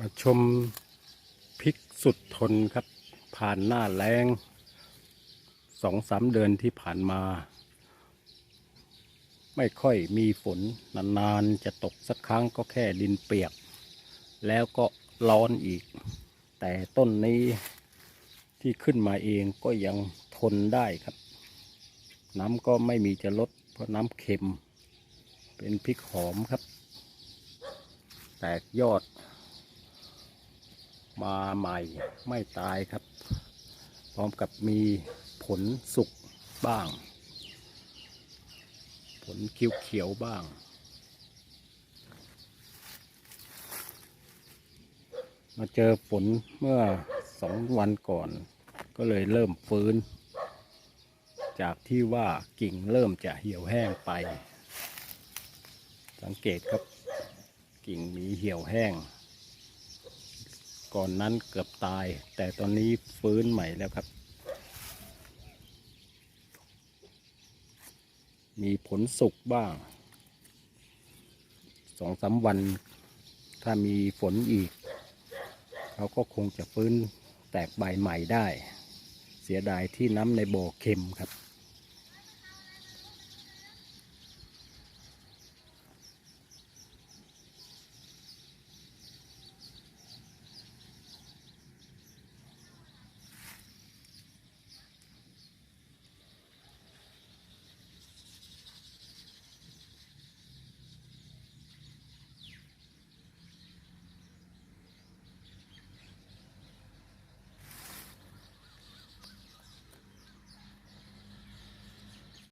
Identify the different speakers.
Speaker 1: มาชมพริกสุดทนครับ ผ่านหน้าแรงสองสามเดือนที่ผ่านมา ไม่ค่อยมีฝนนานๆจะตกสักครั้งก็แค่ดินเปียก แล้วก็ร้อนอีก แต่ต้นนี้ที่ขึ้นมาเองก็ยังทนได้ครับ น้ำก็ไม่มีจะลดเพราะน้ำเค็ม เป็นพริกหอมครับ แตกยอด มาใหม่ไม่ตายครับ พร้อมกับมีผลสุกบ้าง ผลเขียวๆบ้าง มาเจอฝนเมื่อสองวันก่อน ก็เลยเริ่มฟื้น จากที่ว่ากิ่งเริ่มจะเหี่ยวแห้งไป สังเกตครับ กิ่งมีเหี่ยวแห้ง ก่อนนั้นเกือบตาย แต่ตอนนี้ฟื้นใหม่แล้วครับ มีผลสุกบ้างสองสามวัน ถ้ามีฝนอีก เขาก็คงจะฟื้นแตกใบใหม่ได้ เสียดายที่น้ำในบ่อเค็มครับ